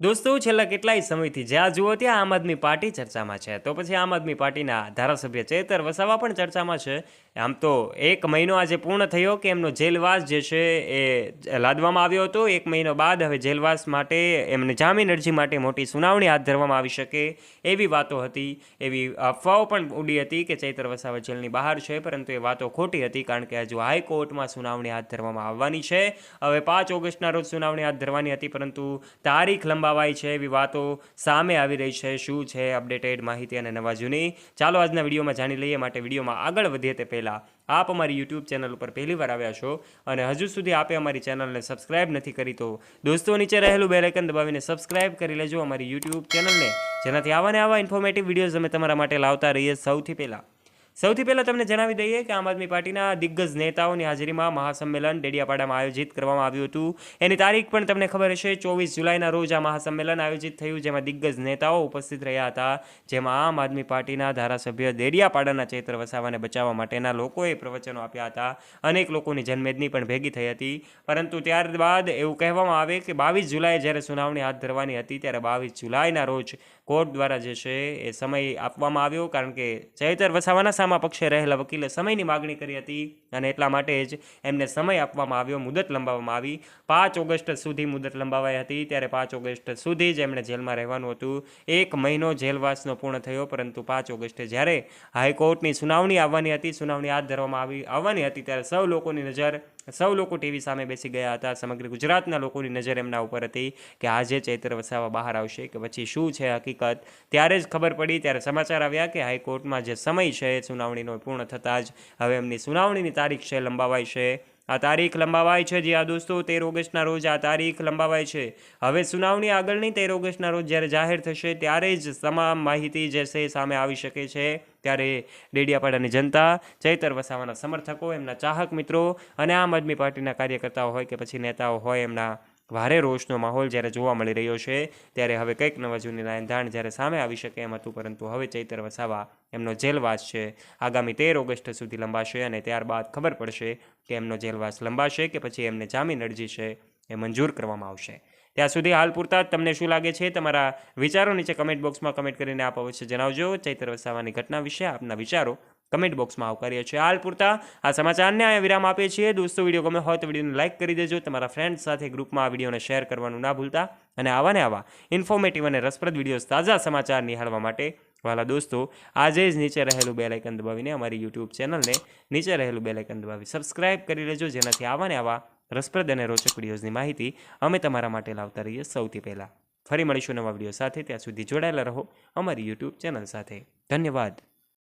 દોસ્તો, છેલ્લા કેટલાય સમયથી જ્યાં જુઓ ત્યાં આમ આદમી પાર્ટી ચર્ચામાં છે. તો પછી આમ આદમી પાર્ટીના ધારાસભ્ય ચેતર વસાવા પણ ચર્ચામાં છે. આમ તો એક મહિનો આજે પૂર્ણ થયો કે એમનો જેલવાસ જે છે એ લાદવામાં આવ્યો હતો. એક મહિનો બાદ હવે જેલવાસ માટે એમને જામીન અરજી માટે મોટી સુનાવણી હાથ ધરવામાં આવી શકે એવી વાતો હતી. એવી અફવાઓ પણ ઉડી હતી કે ચૈતર વસાવા જેલની બહાર છે, પરંતુ એ વાતો ખોટી હતી કારણ કે હજુ હાઈકોર્ટમાં સુનાવણી હાથ ધરવામાં આવવાની છે. હવે પાંચ ઓગસ્ટના રોજ સુનાવણી હાથ ધરવાની હતી, પરંતુ તારીખ લંબાવાઈ છે એવી વાતો સામે આવી રહી છે. શું છે અપડેટેડ માહિતી અને નવા જૂની? ચાલો આજના વિડીયોમાં જાણી લઈએ. માટે વિડીયોમાં આગળ વધીએ તે પહેલાં આપ અમારી યુટ્યુબ ચેનલ ઉપર પહેલી વાર આવ્યા છો અને હજુ સુધી આપે અમારી ચેનલને સબસ્ક્રાઇબ નથી કરી તો દોસ્તો નીચે રહેલું બેલેકન દબાવીને સબસ્ક્રાઇબ કરી લેજો અમારી યુટ્યુબ ચેનલને. જેનાથી આવા ને આવા ઇન્ફોર્મેટિવ વિડીયોઝ અમે તમારા માટે લાવતા રહીએ સૌથી પહેલાં. સૌથી પહેલાં તમને જણાવી દઈએ કે આમ આદમી પાર્ટીના દિગ્ગજ નેતાઓની હાજરીમાં મહાસંમેલન ડેડિયાપાડામાં આયોજિત કરવામાં આવ્યું હતું. એની તારીખ પણ તમને ખબર હશે, ચોવીસ જુલાઈના રોજ આ મહાસંમેલન આયોજિત થયું, જેમાં દિગ્ગજ નેતાઓ ઉપસ્થિત રહ્યા હતા. જેમાં આમ આદમી પાર્ટીના ધારાસભ્ય ડેડિયાપાડાના ચૈત્ર વસાવાને બચાવવા માટેના લોકોએ પ્રવચનો આપ્યા હતા. અનેક લોકોની જનમેદની પણ ભેગી થઈ હતી. પરંતુ ત્યારબાદ એવું કહેવામાં આવે કે બાવીસ જુલાઈએ જ્યારે સુનાવણી હાથ ધરવાની હતી, ત્યારે બાવીસ જુલાઈના રોજ કોર્ટ દ્વારા જે છે એ સમય આપવામાં આવ્યો. કારણ કે ચૈતર વસાવાના સામા પક્ષે રહેલા વકીલે સમયની માગણી કરી હતી અને એટલા માટે જ એમને સમય આપવામાં આવ્યો, મુદત લંબાવવામાં આવી. પાંચ ઓગસ્ટ સુધી મુદત લંબાવાઈ હતી. ત્યારે પાંચ ઓગસ્ટ સુધી જ એમણે જેલમાં રહેવાનું હતું. એક મહિનો જેલવાસનો પૂર્ણ થયો, પરંતુ પાંચ ઓગસ્ટે જ્યારે હાઈકોર્ટની સુનાવણી આવવાની હતી, સુનાવણી હાથ ધરવામાં આવી આવવાની હતી, ત્યારે સૌ લોકોની નજર સૌ લોકો ટીવી સામે બેસી ગયા હતા. સમગ્ર ગુજરાતના લોકોની નજર એમના ઉપર હતી કે આજે ચૈત્ર વસાવા બહાર આવશે કે પછી શું છે હકીકત? ત્યારે જ ખબર પડી, ત્યારે સમાચાર આવ્યા કે હાઈકોર્ટમાં જે સમય છે સુનાવણીનો પૂર્ણ થતાં જ હવે એમની સુનાવણીની તારીખ છે, લંબાવાઈ છે. આ તારીખ લંબાવાય છે જે આ દોસ્તો, તેર ઓગસ્ટના રોજ આ તારીખ લંબાવાય છે. હવે સુનાવણી આગળની તેર ઓગસ્ટના રોજ જ્યારે જાહેર થશે, ત્યારે જ તમામ માહિતી જે છે સામે આવી શકે છે. ત્યારે ડેડિયાપાડાની જનતા, ચૈતર વસાવાના સમર્થકો, એમના ચાહક મિત્રો અને આમ આદમી પાર્ટીના કાર્યકર્તાઓ હોય કે પછી નેતાઓ હોય એમના ભારે રોષનો માહોલ જ્યારે જોવા મળી રહ્યો છે, ત્યારે હવે કંઈક નવા જૂની ધાણ જ્યારે સામે આવી શકે એમ હતું, પરંતુ હવે ચૈતર વસાવા એમનો જેલવાસ છે. આગામી તેર ઓગસ્ટ સુધી લંબાશે અને ત્યારબાદ ખબર પડશે કે એમનો જેલવાસ લંબાશે કે પછી એમને જામીન અરજી છે એ મંજૂર કરવામાં આવશે. ત્યાં સુધી હાલ પૂરતા તમને શું લાગે છે? તમારા વિચારો નીચે કમેન્ટ બોક્સમાં કમેન્ટ કરીને આપ અવશ્ય જણાવજો. ચૈત્ર વસાવાની ઘટના વિશે આપના વિચારો કમેન્ટ બોક્સમાં આવકારીએ છીએ. હાલ પૂરતા આ સમાચારને અહીંયા વિરામ આપીએ છીએ. દોસ્તો, વીડિયો ગમે હોય તો વિડીયોને લાઇક કરી દેજો. તમારા ફ્રેન્ડ્સ સાથે ગ્રુપમાં આ વિડીયોને શેર કરવાનું ના ભૂલતા. અને આવા ને આવા ઇન્ફોર્મેટિવ અને રસપ્રદ વિડીયોઝ તાજા સમાચાર નિહાળવા માટે વાલા દોસ્તો, આજે જ નીચે રહેલું બેલ આઇકન દબાવીને અમારી યુટ્યુબ ચેનલને નીચે રહેલું બેલ આઇકન દબાવી સબસ્ક્રાઇબ કરી લેજો. જેનાથી આવા ને આવા રસપ્રદ અને રોચક વિડીયોઝની માહિતી અમે તમારા માટે લાવતા રહીએ સૌથી પહેલાં. ફરી મળીશું નવા વીડિયો સાથે. ત્યાં સુધી જોડાયેલા રહો અમારી યુટ્યુબ ચેનલ સાથે. ધન્યવાદ.